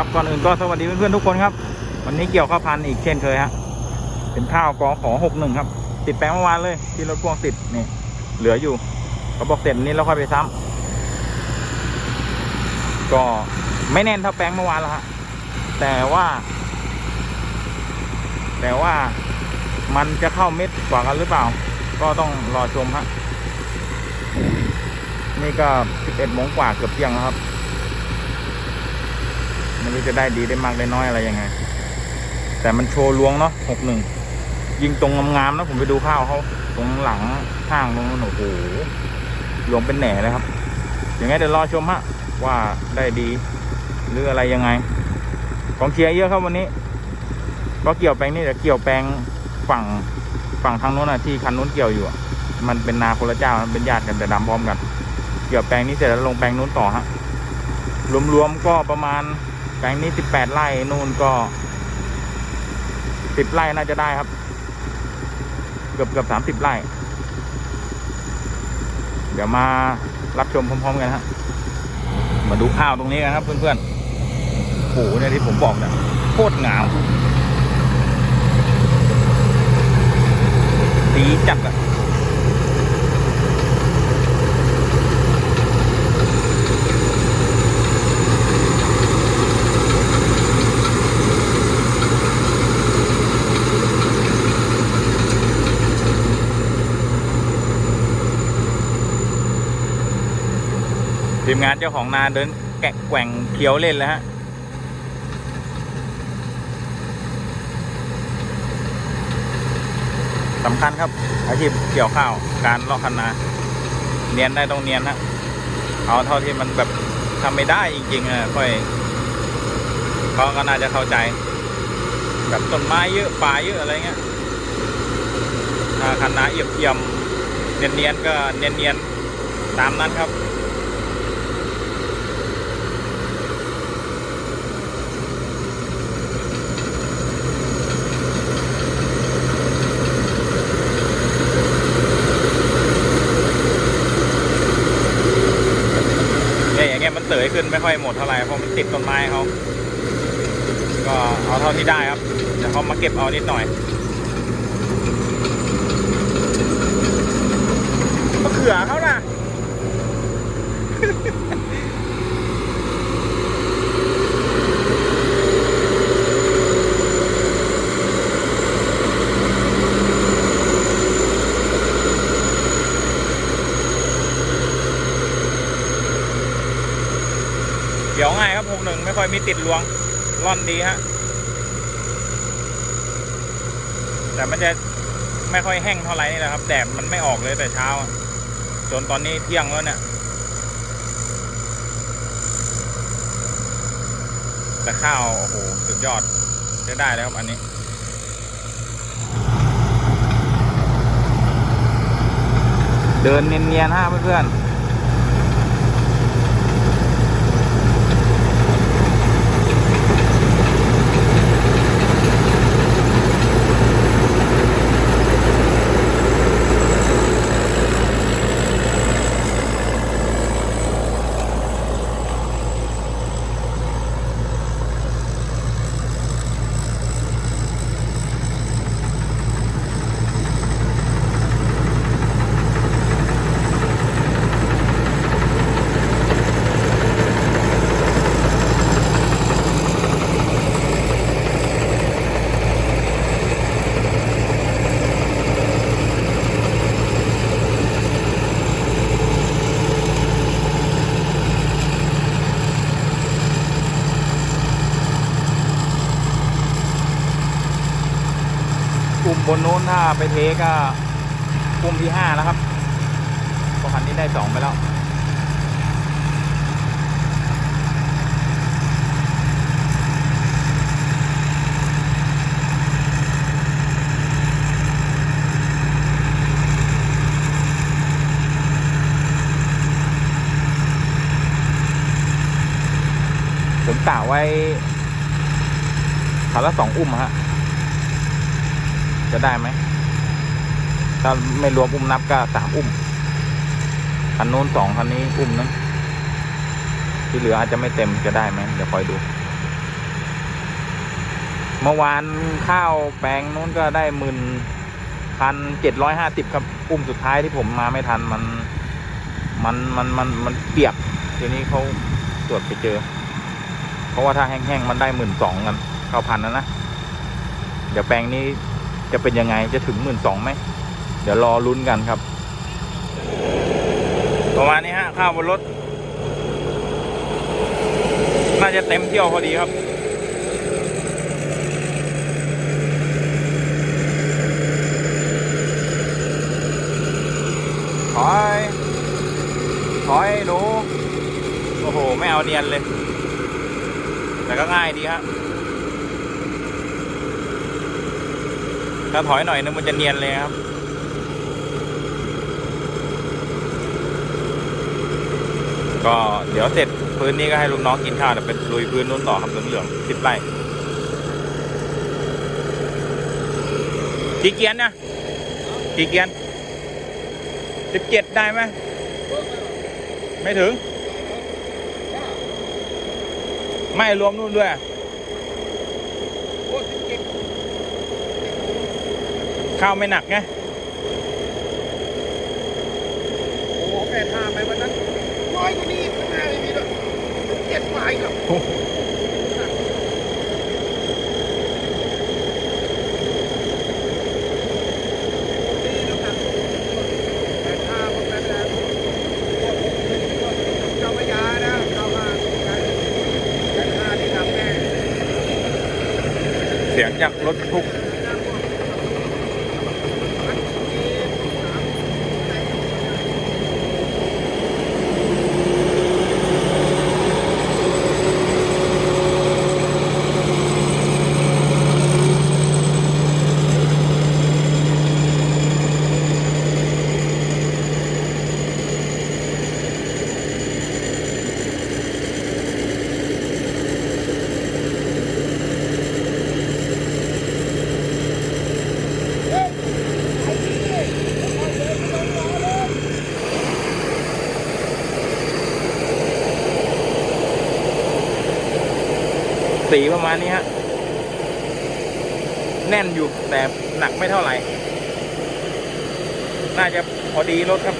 ครับก่อนอื่นก็สวัสดีเพื่อนๆทุกคนครับ วันนี้เกี่ยวข้าวพันธุ์อีกเช่นเคยฮะเป็นข้าวกอขอหกหนึ่งครับ ติดแปลงเมื่อวานเลย ที่รถพ่วงติดนี่ เหลืออยู่เขาบอกเสร็จนี้เราค่อยไปซ้ำก็ไม่แน่นเท่าแปลงเมื่อวานแล้วฮะแต่ว่า แต่ว่ามันจะเข้าเม็ดกว่ากันหรือเปล่า ก็ต้องรอชมฮะนี่ก็สิบเอ็ดโมงกว่าเกือบเที่ยงแล้วครับ ไม่รู้จะได้ดีได้มากได้น้อยอะไรยังไง แต่มันโชว์ลวงเนาะหกหนึ่งยิงตรงงามๆนะผมไปดูข้าวเขาตรงหลังข้างตรงนั้นโอ้โหลวงเป็นแหน่เลยครับ อย่างไงเดี๋ยวรอชมฮะว่าได้ดี หรืออะไรยังไงกองเชียร์เยอะครับวันนี้ก็เกี่ยวแปลงนี่เดี๋ยวเกี่ยวแปลงฝั่งฝั่งทางโน้นอะที่คันโน้นเกี่ยวอยู่มันเป็นนาคนละเจ้ามันเป็นญาติกันแต่ดำพร้อมกัน เกี่ยวแปลงนี้เสร็จแล้วลงแปลงโน้นต่อฮะรวมๆก็ประมาณ แปลงนี้สิบแปดไร่นู่นก็สิบไร่น่าจะได้ครับ เกือบเกือบสามสิบไร่ เดี๋ยวมารับชมพร้อม ๆ กันฮะมาดูข้าวตรงนี้กันครับ เพื่อนๆโอ้โหเนี่ยที่ผมบอกเนี่ยโคตรงามดีจัดอะ ทีมงานเจ้าของนาเดินแกะแกว่งเคี้ยวเล่นแล้วฮะสำคัญครับอาชีพเกี่ยวข้าวการลอกคันนา เนียนได้ต้องเนียนฮะเอาเท่าที่มันแบบทำไม่ได้จริงๆอะค่อยเขาก็น่าจะเข้าใจ แบบต้นไม้เยอะป่าเยอะอะไรเงี้ยคันนาเอียบเอียมเนียนๆก็เนียนๆตามนั้นครับ เนี่ยอย่างเงี้ยมันเสย ขึ้นไม่ค่อยหมดเท่าไหร่เพราะมันติดต้นไม้เขาก็เอาเท่าที่ได้ครับเดี๋ยวเขามาเก็บเอานิดหน่อยมะเขือเขาน่ะ เดี๋ยวง่ายครับพงหนึ่ง ไม่ค่อยมีติดลวงร่อนดีฮะ แต่มันจะไม่ค่อยแห้งเท่าไหร่นี่แหละครับ แดดมันไม่ออกเลยแต่เช้า จนตอนนี้เที่ยงแล้วเนี่ย แต่ข้าว โอ้โห สุดยอดจะได้เลยครับอันนี้เดินเนียนๆฮะเพื่อนๆ ไปเทก็กลุ่มที่ห้าแล้วครับพระคันนี้ได้สองไปแล้วผมกะไว้คันละสองอุ้มฮะ จะได้ไหม ถ้าไม่รวมอุ้มนับก็สามอุ้มคันโน้นสองคันนี้อุ้มนึงที่เหลืออาจจะไม่เต็มจะได้ไหมเดี๋ยวคอยดู เมื่อวานข้าวแปลงนู้นก็ได้หมื่นพันเจ็ดร้อยห้าสิบครับอุ้มสุดท้ายที่ผมมาไม่ทันมันมันมันมันมันเปียกทีนี้เขาตรวจไปเจอ เพราะว่าถ้าแห้งๆมันได้หมื่นสองกันข้าวพันนะนะ เดี๋ยวแปลงนี้จะเป็นยังไงจะถึงหมื่นสองไหม เดี๋ยวรอลุ้นกันครับ ประมาณนี้ฮะข้าวบนรถ น่าจะเต็มเที่ยวพอดีครับถอยถอยหนูโอ้โห ไม่เอาเนียนเลย แต่ก็ง่ายดีฮะถ้าถอยหน่อยนึงมันจะเนียนเลยครับ ก็เดี๋ยวเสร็จพื้นนี้ก็ให้ลูกน้องกินข้าวเดี๋ยวไปลุยพื้นนู้นต่อครับเหลืองๆสิบไร่กี่เกียนนะกี่เกียนสิบเจ็ดได้ไหมไม่ถึง ไม่รวมนู่นด้วยข้าวไม่หนักไงโอ้แปดห้าไปวัน นั้นน้อยกว่านี้ข้างหน้าไม่มีด้วยสิบเจ็ดไม้ครับดีนะครับแปดห้าพวกนั้นนะเจ้าพระยานะเจ้ามาแปดห้าที่ทำแน่เสียงจากรถบรรทุก สีประมาณนี้ฮะ แน่นอยู่แต่หนักไม่เท่าไหร่ น่าจะพอดีรถครับ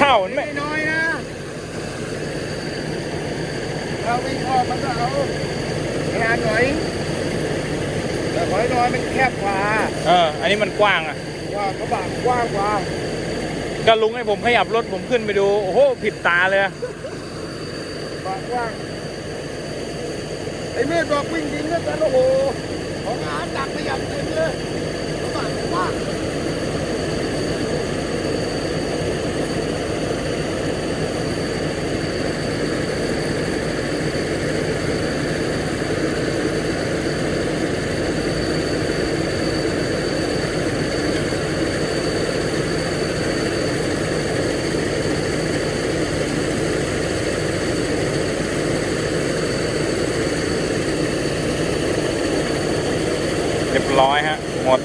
ข้าวมันไม่ ไม่น้อยนะ เราวิ่งออกมันก็เอางานหน่อย แต่หอยน้อยมันแคบ กว่าเออ อันนี้มันกว้างอะกว่ากระบะกว้างกว่า ก็ลุงให้ผมขยับรถผมขึ้นไปดู โอ้โห ผิดตาเลยอะกระบะกว้างไอ้เมฆบอกวิ่งดินแล้วกันโอ้โหของงานดักไปอย่างเต็มเลยกระบะกว้าง เร้อยฮะ หมด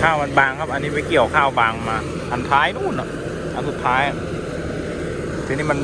ข้าวมันบางครับ อันนี้ไปเกี่ยวข้าวบางมา อันท้ายนู่นอะ อันสุดท้าย ทีนี้มัน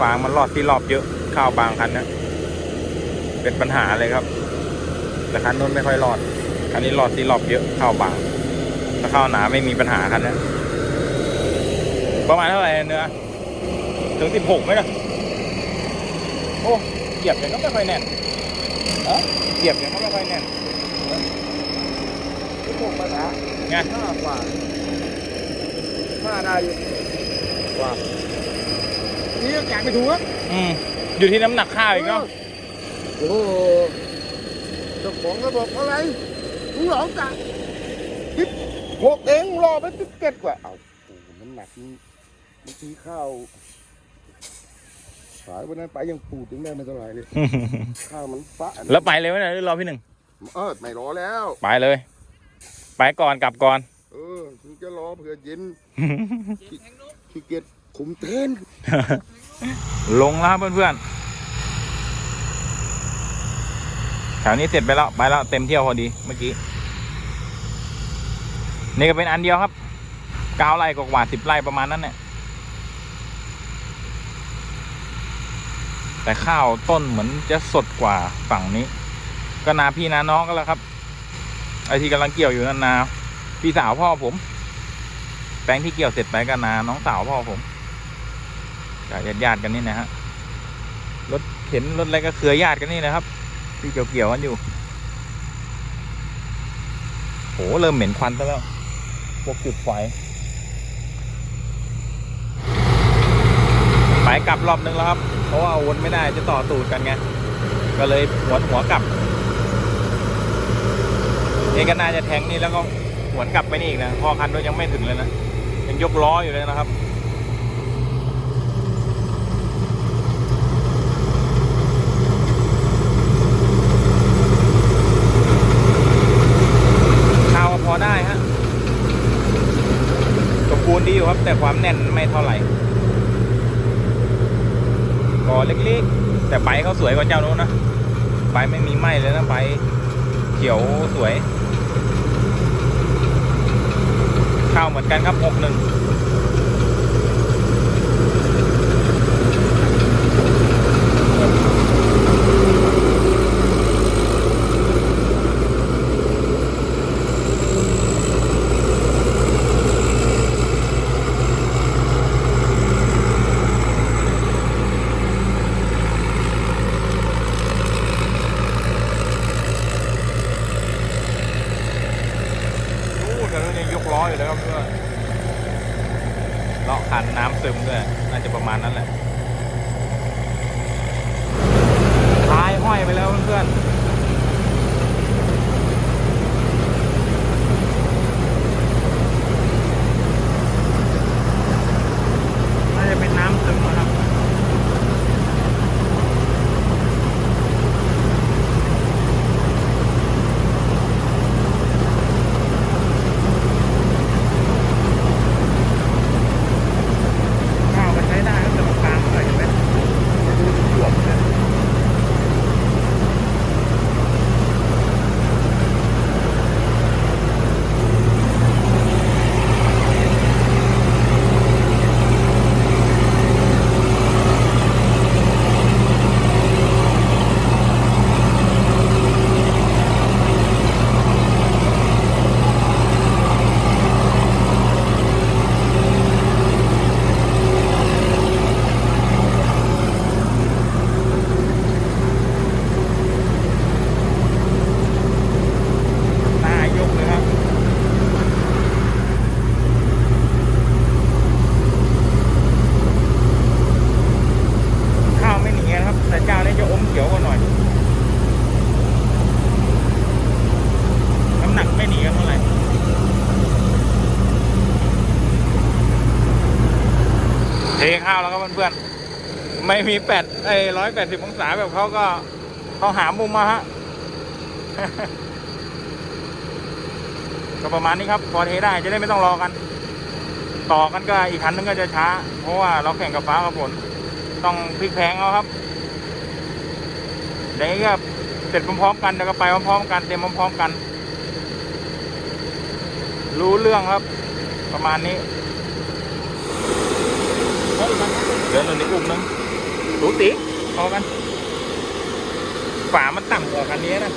ฟางมันรอดที่รอบเยอะ ข้าวบางคันนี้ยเป็นปัญหาเลยครับ แต่คันนู้นไม่ค่อยรอด คันนี้รอดที่รอบเยอะข้าวบาง ถ้าข้าวหนาไม่มีปัญหาคันนี้ประมาณเท่าไหร่เนื้อ ถึงสิบหกไหมนะโอ้เหยียบอย่างก็ไม่ค่อยแน่นเอะเหยียบอย่างก็ไม่ค่อยแน่นที่พวกภาษาไงห้ากว่าห้าได้อยู่กว่านี่ก็แกะไม่ถูกอะอืมอยู่ที่น้ำหนักข้าวอีกเนาะโอ้โหเจ้าของก็บอกอะไรลุงหลองกะทิปหกเองรอไปติดเก็ดกว่าเอาโอ้โหน้ำหนักนี่เมื่อกี้ข้าว สายวันนั้นไปยังปูดยังได้ไม่เท่าไหร่เลย ข้าวมันฟะแล้วไปเลยไหมเนี่ยหรือรอพี่หนึ่งเออไม่รอแล้ว ไปเลย ไปก่อนกลับก่อน เออถึงจะรอเผื่อเย็นขี้เกียจขุมเทนลงแล้วครับเพื่อนๆแถวนี้เสร็จไปแล้ว ไปแล้ว เต็มเที่ยวพอดีเมื่อกี้ นี่ก็เป็นอันเดียวครับเก้าไร่กว่าสิบไร่ประมาณนั้นเนี่ย แต่ข้าวต้นเหมือนจะสดกว่าฝั่งนี้ ก็นาพี่นาน้องก็แล้วครับ ไอที่กำลังเกี่ยวอยู่นั่นนาพี่สาวพ่อผม แปลงที่เกี่ยวเสร็จไปก็นาน้องสาวพ่อผมกับญาติญาติกันนี่นะฮะรถเข็นรถอะไรก็เครือญาติกันนี่นะครับ ที่เกี่ยวเกี่ยวกันอยู่โหเริ่มเหม็นควันซะแล้วพวกจุดไฟ ไปกลับรอบนึงแล้วครับ เพราะว่าวนไม่ได้จะต่อตูดกันไง ก็เลยหัวหัวกลับเอกน่าจะแทงนี่แล้วก็หวนกลับไปนี่อีกนะพอคันด้วยยังไม่ถึงเลยนะ ยังยกล้ออยู่เลยนะครับข้าวพอได้ฮะสมบูรณ์ดีอยู่ครับ แต่ความแน่นไม่เท่าไหร่ อเล็กๆ แต่ใบเขาสวยกว่าเจ้านู้นนะใบไม่มีไหมเลยนะใบเขียวสวย ข้าวเหมือนกันครับหกหนึ่งนู่นกันแล้วยังยกล้ออยู่เลยครับเพื่อน เลาะคันน้ำซึมด้วย น่าจะประมาณนั้นแหละท้ายห้อยไปแล้วเพื่อนๆน่าจะเป็นน้ำซึมนะครับ ข้าวมันใช้ได้ก็แต่มันกลางอะไรเห็นไหมดูหยวกเลยหน้ายกเลยครับ ข้าวไม่หนีนะครับ แต่เจ้านี้จะอมเขียวกว่าหน่อย น้ำหนักไม่หนีกันเท่าไหร่ เทข้าวแล้วครับเพื่อนๆ ไม่มีแปดไอ้ร้อยแปดสิบองศาแบบเขาก็เขาหามุมมาฮะ ก็ประมาณนี้ครับ พอเทได้จะได้ไม่ต้องรอกัน ต่อกันก็อีกคันนึงก็จะช้า เพราะว่าเราแข่งกับฟ้ากับฝนต้องพลิกแพงเอาครับเดี๋ยวนี้ก็เสร็จพร้อมๆกันเดี๋ยวก็ไปพร้อมๆกันเต็มพร้อมๆกัน รู้เรื่องครับ ประมาณนี้ เดี๋ยวหนึ่งอีกอุ้มนึง สูตีพอกันฝามันต่ำกว่าคันนี้นะ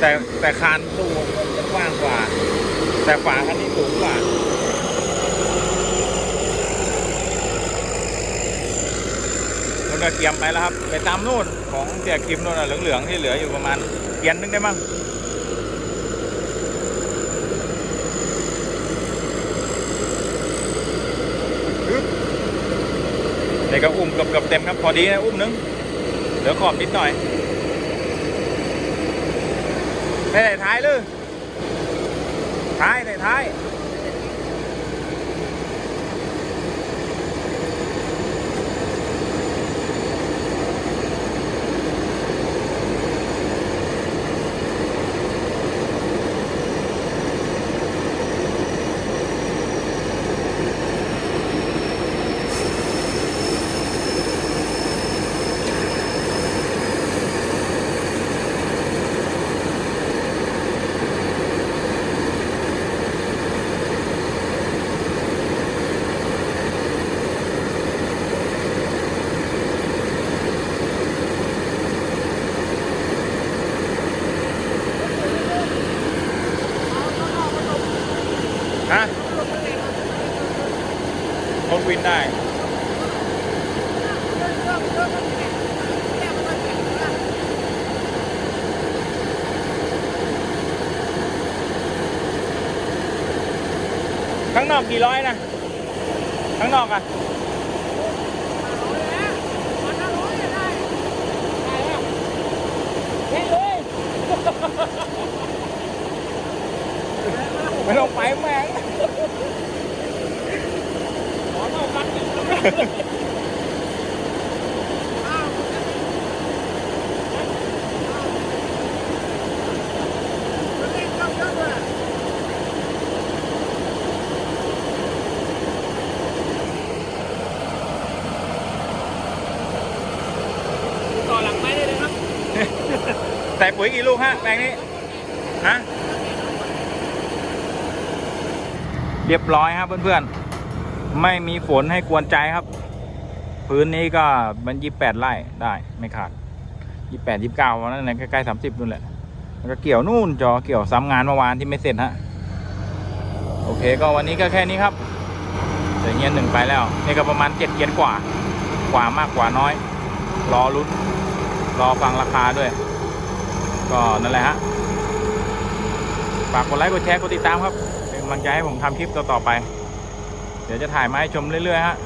แต่แต่คานตู้มันกว้างกว่า แต่ฝาคันนี้สูงกว่ามันก็เกียมไปแล้วครับ ไปตามนู่นของเสียคิมนู่นน่ะเหลืองๆที่เหลืออยู่ประมาณเกียนนึงได้มั้ง แต่ก็อุ้มเกือบเต็มครับพอดีนะอุ้มนึงเหลือขอบนิดหน่อยไม่ได้ท้ายเลยท้ายในท้าย ฮะรถวิน ได้ข้างนอกกี่ร้อยนะข้างนอกอะไม่ต้องไปแม่ง ต่อหลังไม้ได้เลยครับ ใส่ปุ๋ยกี่ลูกฮะแปลงนี้ฮะเรียบร้อยครับเพื่อนๆ ไม่มีฝนให้กวนใจครับ พื้นนี้ก็มันยี่แปดไร่ได้ไม่ขาดยี่แปดยี่เก้าวันนั้นใกล้ๆสามสิบนู่นแหละแล้วก็เกี่ยวนู่นจอเกี่ยวซ้ำงานเมื่อวานที่ไม่เสร็จฮะโอเคก็วันนี้ก็แค่นี้ครับเดี๋ยวเงี้ยหนึ่งไปแล้วนี่ก็ประมาณเจ็ดเกียนกว่า กว่ามากกว่าน้อย รอรุ้นรอฟังราคาด้วย ก็นั่นแหละฮะฝากกดไลค์กดแชร์กดติดตามครับเป็นกำลังใจให้ผมทำคลิปต่อๆไป เดี๋ยวจะถ่ายมาให้ชมเรื่อยๆฮะ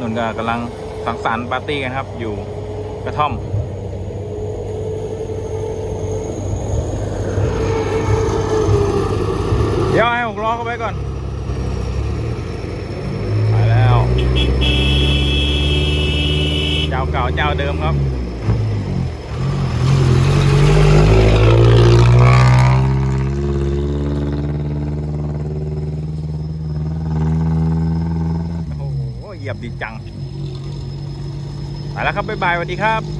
นุ่นก็กำลังสังสรรค์ปาร์ตี้กันครับ อยู่กระท่อมเดี๋ยวให้หกล้อเข้าไปก่อนไปแล้วเจ้าเก่าเจ้าเดิมครับ โอ้โห เหยียบดีจังไปแล้วครับบ๊ายบายสวัสดีครับ